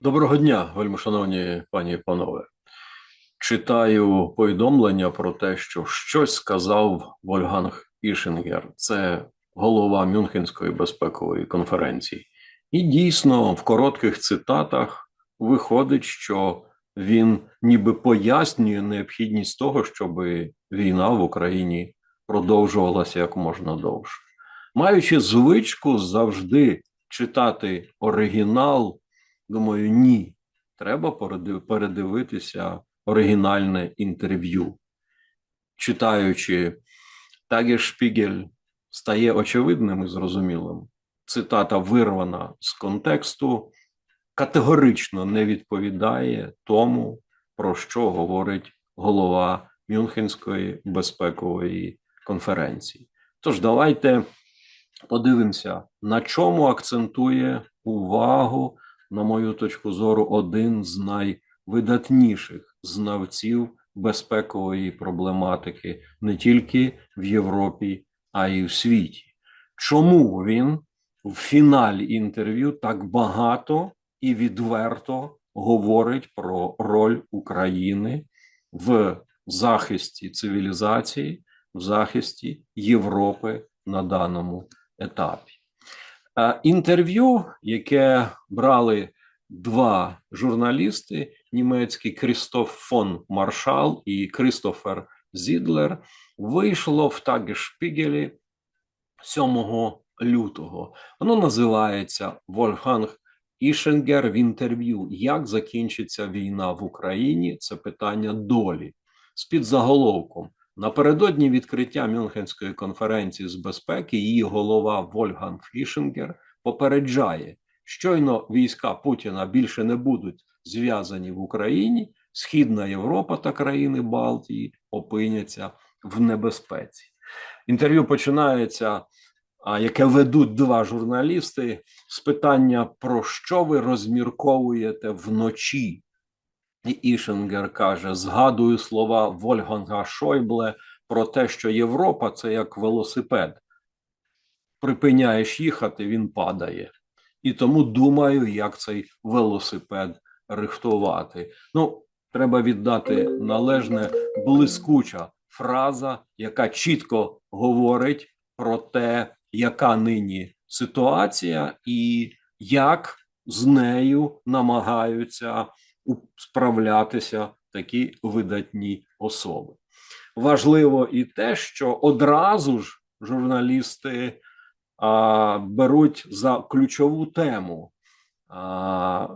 Доброго дня, вельмишановні пані і панове. Читаю повідомлення про те, що щось сказав Вольганг Ішингер, це голова Мюнхенської безпекової конференції. І дійсно, в коротких цитатах виходить, що він ніби пояснює необхідність того, щоб війна в Україні продовжувалася як можна довше. Маючи звичку завжди читати оригінал. Думаю, ні. Треба передивитися оригінальне інтерв'ю. Читаючи Таге Шпігель, стає очевидним і зрозумілим. Цитата вирвана з контексту, категорично не відповідає тому, про що говорить голова Мюнхенської безпекової конференції. Тож, давайте подивимося, на чому акцентує увагу на мою точку зору, один з найвидатніших знавців безпекової проблематики не тільки в Європі, а й в світі. Чому він в фіналі інтерв'ю так багато і відверто говорить про роль України в захисті цивілізації, в захисті Європи на даному етапі? Інтерв'ю, яке брали два журналісти: німецький Крістоф фон Маршал і Кристофер Зідлер, вийшло в Тагешпігелі 7 лютого. Воно називається Вольфганг Ішенгер в інтерв'ю. Як закінчиться війна в Україні? Це питання долі з під заголовком. Напередодні відкриття Мюнхенської конференції з безпеки її голова Вольган Фішингер попереджає, щойно війська Путіна більше не будуть зв'язані в Україні. Східна Європа та країни Балтії опиняться в небезпеці. Інтерв'ю починається, яке ведуть два журналісти з питання про що ви розмірковуєте вночі Ішенгер каже: згадую слова Вольганга Шойбле про те, що Європа це як велосипед. Припиняєш їхати, він падає. І тому думаю, як цей велосипед рихтувати. Ну, треба віддати належне блискуча фраза, яка чітко говорить про те, яка нині ситуація, і як з нею намагаються справлятися такі видатні особи. Важливо і те, що одразу ж журналісти а, беруть за ключову тему а,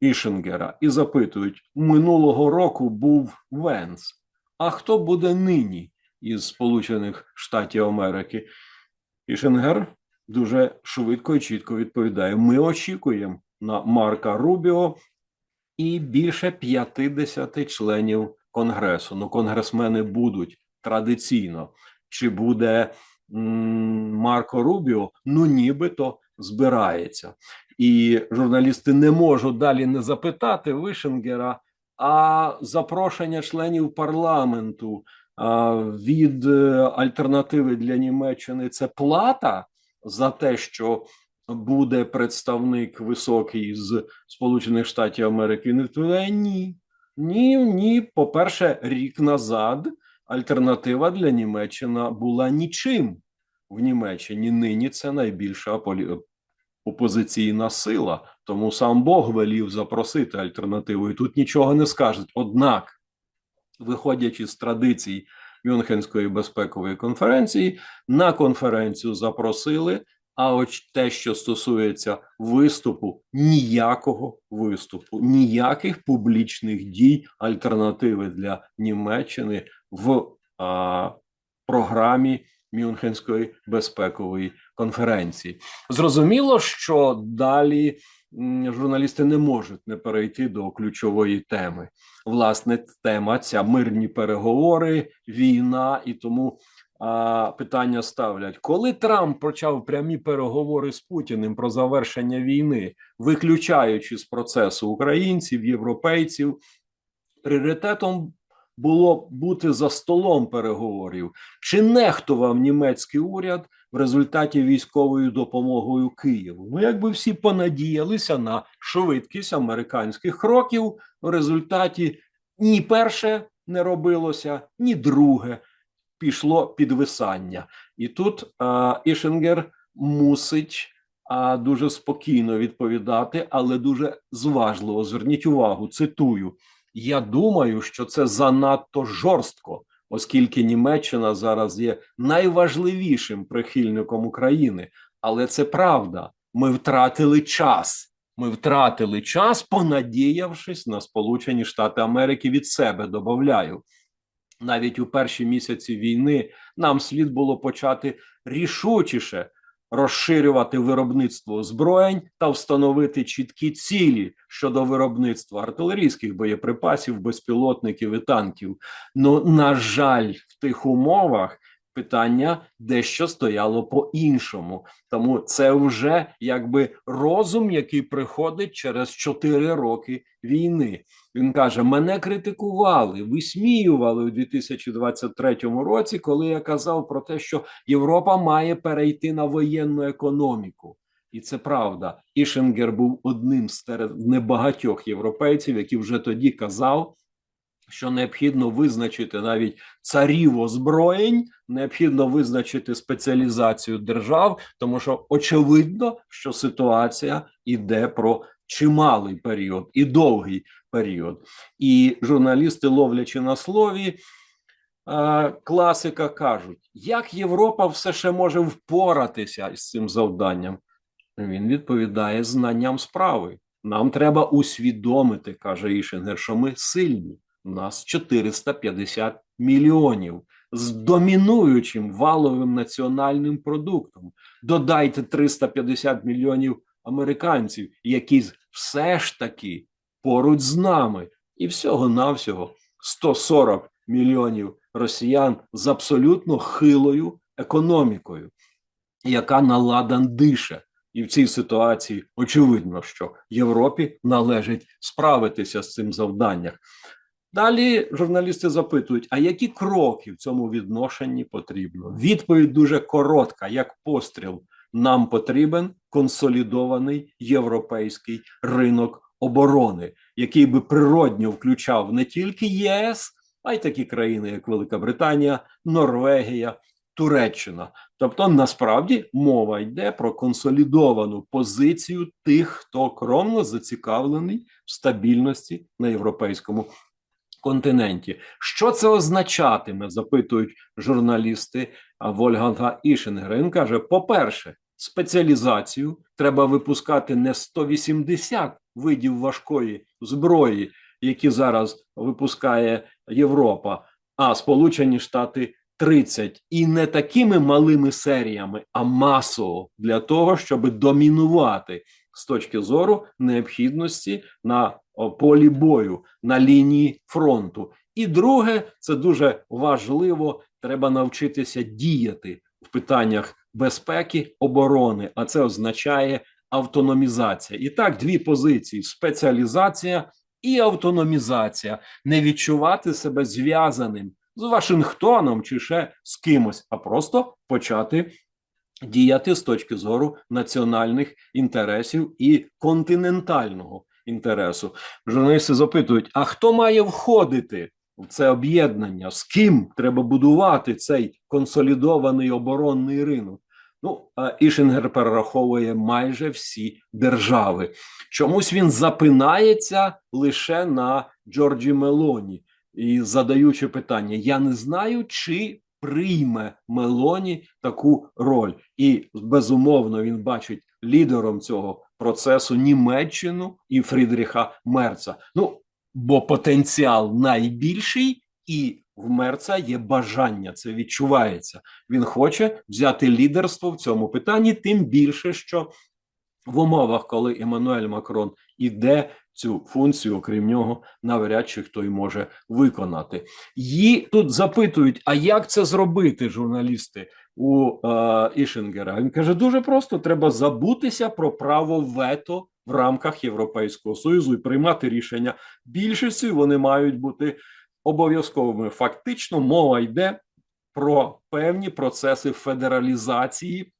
Ішенгера і запитують: минулого року був Венс. А хто буде нині із Сполучених Штатів Америки? Ішенгер дуже швидко і чітко відповідає: Ми очікуємо на Марка Рубіо і більше 50 членів конгресу. Ну, конгресмени будуть традиційно. Чи буде Марко Рубіо? Ну, нібито збирається. І журналісти не можуть далі не запитати Вишенгера, а запрошення членів парламенту а, від е, альтернативи для Німеччини це плата за те, що буде представник високий з Сполучених Штатів Америки, не відповідає ні. Ні, ні. По-перше, рік назад альтернатива для Німеччини була нічим в Німеччині. Нині це найбільша опозиційна сила. Тому сам Бог велів запросити альтернативу. І тут нічого не скажуть. Однак, виходячи з традицій Мюнхенської безпекової конференції, на конференцію запросили а от те, що стосується виступу, ніякого виступу, ніяких публічних дій, альтернативи для Німеччини в а, програмі Мюнхенської безпекової конференції. Зрозуміло, що далі журналісти не можуть не перейти до ключової теми. Власне, тема ця мирні переговори, війна і тому а, питання ставлять, коли Трамп почав прямі переговори з Путіним про завершення війни, виключаючи з процесу українців, європейців, пріоритетом було бути за столом переговорів. Чи нехтував німецький уряд в результаті військовою допомогою Києву. Ну, якби всі понадіялися на швидкість американських кроків, в результаті ні перше не робилося, ні друге пішло підвисання. І тут а, Ішингер мусить а, дуже спокійно відповідати, але дуже зважливо. Зверніть увагу, цитую: я думаю, що це занадто жорстко, оскільки Німеччина зараз є найважливішим прихильником України. Але це правда. Ми втратили час. Ми втратили час, понадіявшись на Сполучені Штати Америки від себе. Додаю. Навіть у перші місяці війни нам слід було почати рішучіше розширювати виробництво озброєнь та встановити чіткі цілі щодо виробництва артилерійських боєприпасів, безпілотників і танків. Ну на жаль, в тих умовах питання дещо стояло по-іншому. Тому це вже якби розум, який приходить через 4 роки війни. Він каже: мене критикували, висміювали у 2023 році, коли я казав про те, що Європа має перейти на воєнну економіку. І це правда. Ішенгер був одним з небагатьох європейців, які вже тоді казав, що необхідно визначити навіть царів озброєнь, необхідно визначити спеціалізацію держав, тому що очевидно, що ситуація йде про чималий період і довгий період. І журналісти, ловлячи на слові, класика кажуть, як Європа все ще може впоратися з цим завданням. Він відповідає знанням справи. Нам треба усвідомити, каже Ішенгер, що ми сильні. У нас 450 мільйонів з домінуючим валовим національним продуктом. Додайте 350 мільйонів американців, які все ж таки поруч з нами, і всього-навсього 140 мільйонів росіян з абсолютно хилою економікою, яка наладан дише. І в цій ситуації очевидно, що Європі належить справитися з цим завданням. Далі журналісти запитують: а які кроки в цьому відношенні потрібно? Відповідь дуже коротка, як постріл. Нам потрібен консолідований європейський ринок оборони, який би природньо включав не тільки ЄС, а й такі країни, як Велика Британія, Норвегія, Туреччина. Тобто, насправді мова йде про консолідовану позицію тих, хто кромно зацікавлений в стабільності на європейському континенті. Що це означатиме? Запитують журналісти Вольганга. Він каже: по-перше, спеціалізацію треба випускати не 180 видів важкої зброї, які зараз випускає Європа, а Сполучені Штати 30. і не такими малими серіями, а масово для того, щоб домінувати з точки зору необхідності на полі бою на лінії фронту. І друге, це дуже важливо. Треба навчитися діяти в питаннях безпеки оборони, а це означає автономізація. І так, дві позиції: спеціалізація і автономізація, не відчувати себе зв'язаним з Вашингтоном чи ще з кимось, а просто почати діяти з точки зору національних інтересів і континентального інтересу. Журналісти запитують: а хто має входити в це об'єднання? З ким треба будувати цей консолідований оборонний ринок? Ну, Ішингер перераховує майже всі держави. Чомусь він запинається лише на Джорджі Мелоні і задаючи питання: я не знаю, чи прийме Мелоні таку роль, і безумовно він бачить лідером цього процесу Німеччину і Фрідріха Мерца. Ну бо потенціал найбільший, і в Мерца є бажання. Це відчувається. Він хоче взяти лідерство в цьому питанні, тим більше, що в умовах, коли Еммануель Макрон іде цю функцію, окрім нього, навряд чи хто й може виконати. Її тут запитують: а як це зробити, журналісти у е, Ішингера? Він каже: дуже просто: треба забутися про право вето в рамках Європейського союзу і приймати рішення більшістю. Вони мають бути обов'язковими. Фактично, мова йде про певні процеси федералізації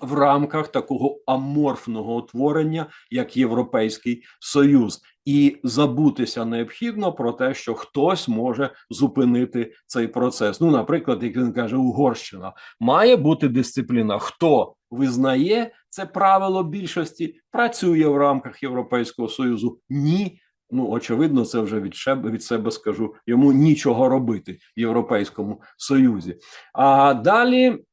в рамках такого аморфного утворення, як Європейський Союз, і забутися необхідно про те, що хтось може зупинити цей процес. Ну, наприклад, як він каже, Угорщина має бути дисципліна. Хто визнає це правило більшості, працює в рамках Європейського союзу? Ні. Ну, очевидно, це вже від себе від себе скажу. Йому нічого робити в Європейському Союзі. А далі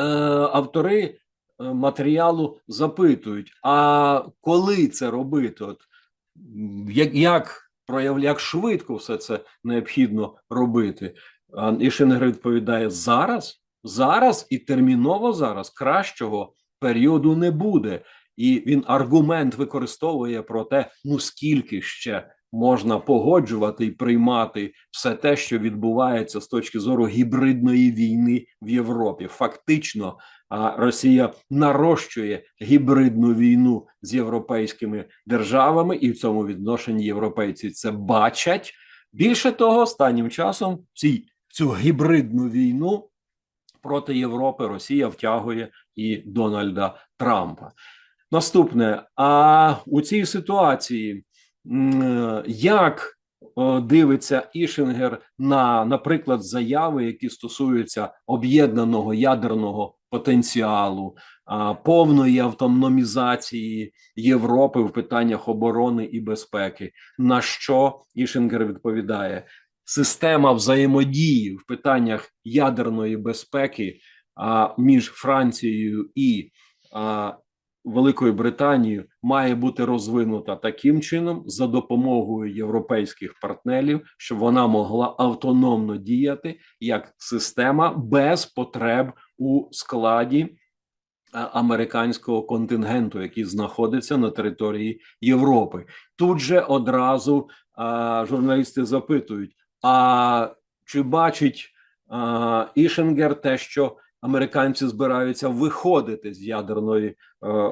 автори е, матеріалу запитують: а коли це робити? От як як проявляє, як швидко все це необхідно робити? І Шенгер відповідає: зараз, зараз і терміново зараз кращого періоду не буде. І він аргумент використовує про те, ну скільки ще можна погоджувати і приймати все те, що відбувається з точки зору гібридної війни в Європі. Фактично, Росія нарощує гібридну війну з європейськими державами, і в цьому відношенні європейці це бачать. Більше того, останнім часом цій цю гібридну війну проти Європи Росія втягує і Дональда Трампа. Наступне, а у цій ситуації як дивиться Ішингер на, наприклад, заяви, які стосуються об'єднаного ядерного потенціалу, повної автономізації Європи в питаннях оборони і безпеки, на що Ішингер відповідає? Система взаємодії в питаннях ядерної безпеки а, між Францією і Великою Британією має бути розвинута таким чином за допомогою європейських партнерів, щоб вона могла автономно діяти як система без потреб у складі е, американського контингенту, який знаходиться на території Європи. Тут же одразу а, журналісти запитують: а чи бачить а, Ішенгер те, що американці збираються виходити з ядерної е,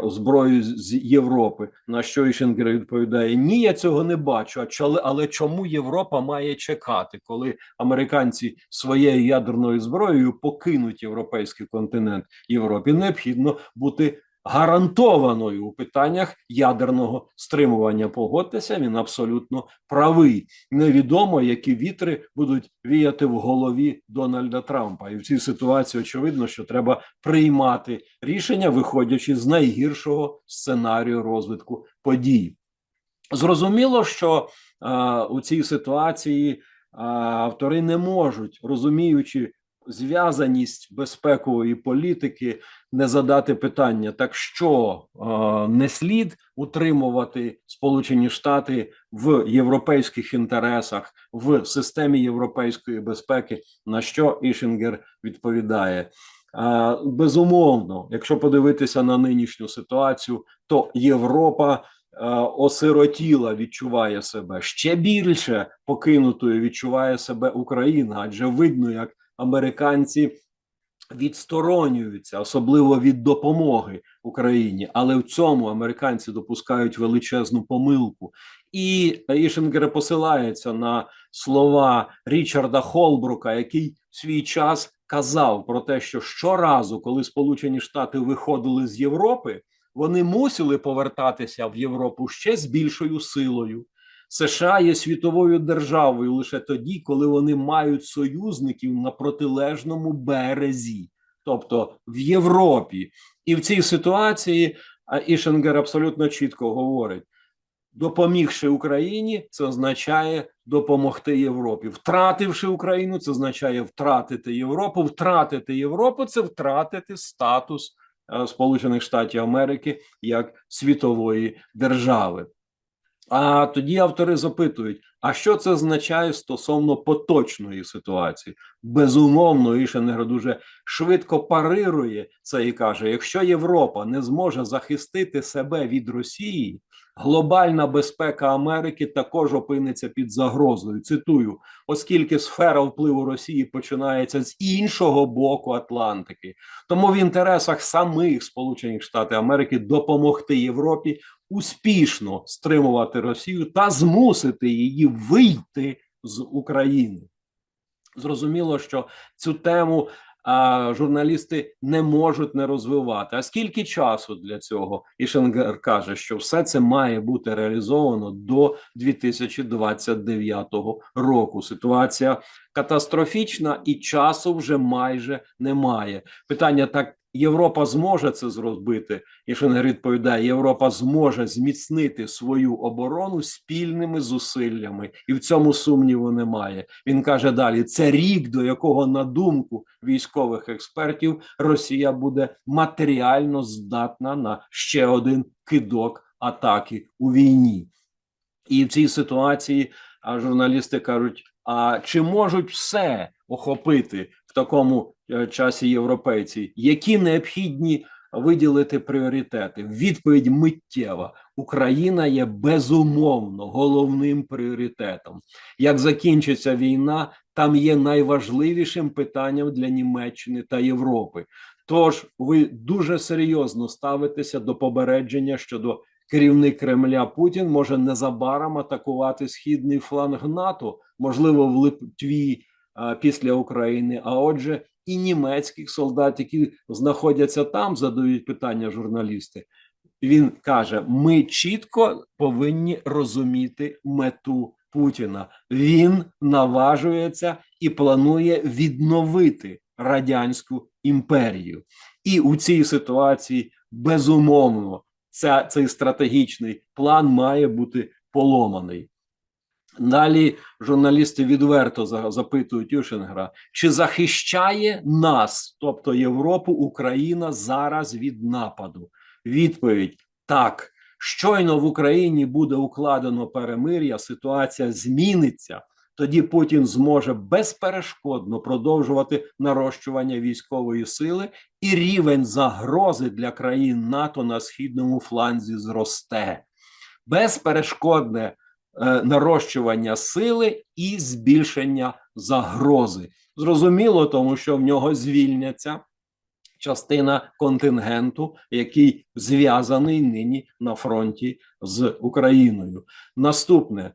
зброї з Європи. На що Ішенгер відповідає: Ні, я цього не бачу. А чоли, але чому Європа має чекати, коли американці своєю ядерною зброєю покинуть європейський континент Європі? Необхідно бути гарантованою у питаннях ядерного стримування. Погодьтеся, він абсолютно правий. Невідомо, які вітри будуть віяти в голові Дональда Трампа, і в цій ситуації очевидно, що треба приймати рішення, виходячи з найгіршого сценарію розвитку подій. Зрозуміло, що а, у цій ситуації а, автори не можуть розуміючи зв'язаність безпекової політики не задати питання: так що е, не слід утримувати Сполучені Штати в європейських інтересах в системі європейської безпеки, на що Ішингер відповідає? Е, безумовно, якщо подивитися на нинішню ситуацію, то Європа. Осиротіла відчуває себе ще більше покинутою відчуває себе Україна, адже видно, як американці відсторонюються, особливо від допомоги Україні, але в цьому американці допускають величезну помилку. І Ішенгер посилається на слова Річарда Холбрука, який в свій час казав про те, що щоразу, коли Сполучені Штати виходили з Європи, вони мусили повертатися в Європу ще з більшою силою. США є світовою державою лише тоді, коли вони мають союзників на протилежному березі, тобто в Європі. І в цій ситуації Ішенгер абсолютно чітко говорить: допомігши Україні, це означає допомогти Європі. Втративши Україну, це означає втратити Європу. Втратити Європу це втратити статус е, Сполучених Штатів Америки як світової держави. А тоді автори запитують: а що це означає стосовно поточної ситуації? Безумовно, Ішенгер дуже швидко парирує це і каже: якщо Європа не зможе захистити себе від Росії, глобальна безпека Америки також опиниться під загрозою. Цитую, оскільки сфера впливу Росії починається з іншого боку Атлантики, тому в інтересах самих Сполучених Штатів Америки допомогти Європі успішно стримувати Росію та змусити її вийти з України. Зрозуміло, що цю тему а, журналісти не можуть не розвивати. А скільки часу для цього? І Шенгер каже, що все це має бути реалізовано до 2029 року. Ситуація катастрофічна і часу вже майже немає. Питання так. Європа зможе це зробити, і Шенгер відповідає: Європа зможе зміцнити свою оборону спільними зусиллями, і в цьому сумніву немає. Він каже далі: це рік, до якого, на думку військових експертів, Росія буде матеріально здатна на ще один кидок атаки у війні. І в цій ситуації журналісти кажуть: а чи можуть все охопити в такому е, часі європейці? Які необхідні виділити пріоритети? Відповідь миттєва: Україна є безумовно головним пріоритетом. Як закінчиться війна, там є найважливішим питанням для Німеччини та Європи. Тож ви дуже серйозно ставитеся до попередження щодо керівник Кремля Путін може незабаром атакувати східний фланг НАТО, можливо, в Литві після України. А отже, і німецьких солдат, які знаходяться там, задають питання журналісти. Він каже: ми чітко повинні розуміти мету Путіна. Він наважується і планує відновити радянську імперію, і у цій ситуації безумовно ця, цей стратегічний план має бути поломаний. Далі журналісти відверто запитують Юшенгра, чи захищає нас, тобто Європу, Україна зараз від нападу? Відповідь так. Щойно в Україні буде укладено перемир'я, ситуація зміниться. Тоді Путін зможе безперешкодно продовжувати нарощування військової сили, і рівень загрози для країн НАТО на східному фланзі зросте. Безперешкодне нарощування сили і збільшення загрози. Зрозуміло, тому що в нього звільняться частина контингенту, який зв'язаний нині на фронті з Україною. Наступне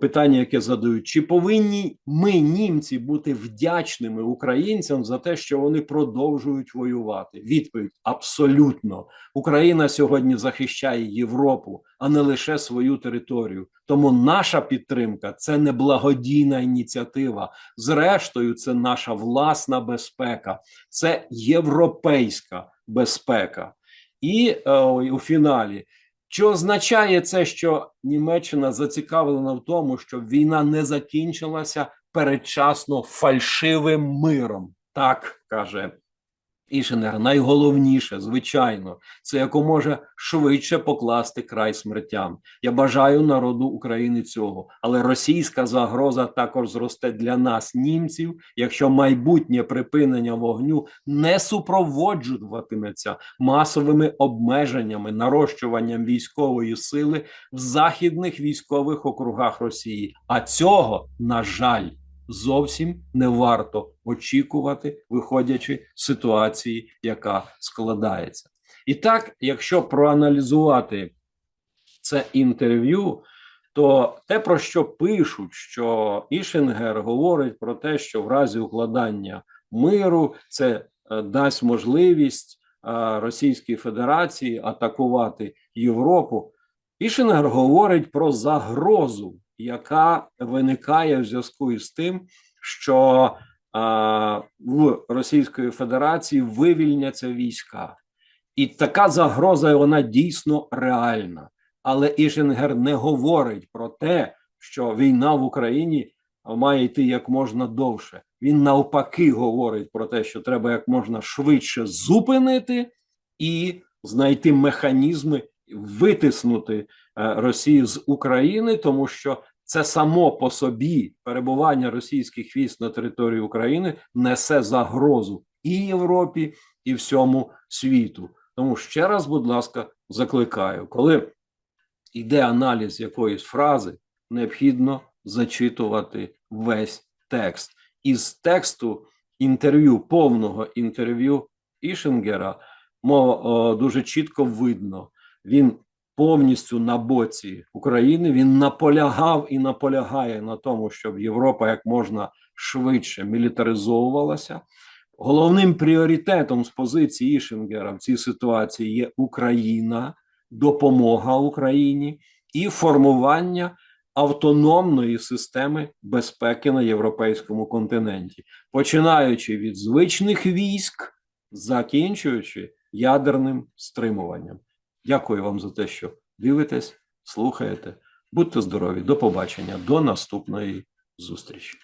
питання, яке задають: чи повинні ми, німці, бути вдячними українцям за те, що вони продовжують воювати? Відповідь абсолютно Україна сьогодні захищає Європу, а не лише свою територію. Тому наша підтримка це не благодійна ініціатива. Зрештою, це наша власна безпека, це європейська безпека. І е, у фіналі чи означає це, що Німеччина зацікавлена в тому, щоб війна не закінчилася передчасно фальшивим миром? Так каже Ішенер, найголовніше, звичайно, це якоможе швидше покласти край смертям. Я бажаю народу України цього, але російська загроза також зросте для нас, німців, якщо майбутнє припинення вогню не супроводжуватиметься масовими обмеженнями, нарощуванням військової сили в західних військових округах Росії. А цього на жаль зовсім не варто очікувати, виходячи з ситуації, яка складається. І так, якщо проаналізувати це інтерв'ю, то те, про що пишуть, що Ішенгер говорить про те, що в разі укладання миру це е, дасть можливість е, Російській Федерації атакувати Європу. Ішенгер говорить про загрозу яка виникає в зв'язку із тим, що в Російської Федерації вивільняться війська, і така загроза вона дійсно реальна. Але Ішенгер не говорить про те, що війна в Україні має йти як можна довше. Він навпаки говорить про те, що треба як можна швидше зупинити і знайти механізми витиснути е, Росію з України, тому що це само по собі перебування російських військ на території України несе загрозу і Європі, і всьому світу. Тому ще раз, будь ласка, закликаю, коли йде аналіз якоїсь фрази, необхідно зачитувати весь текст. Із тексту інтерв'ю, повного інтерв'ю Ішенгера, мов, дуже чітко видно, він повністю на боці України. Він наполягав і наполягає на тому, щоб Європа як можна швидше мілітаризовувалася. Головним пріоритетом з позиції Ішингера в цій ситуації є Україна, допомога Україні і формування автономної системи безпеки на європейському континенті, починаючи від звичних військ, закінчуючи ядерним стримуванням. Дякую вам за те, що дивитесь, слухаєте. Будьте здорові, до побачення, до наступної зустрічі.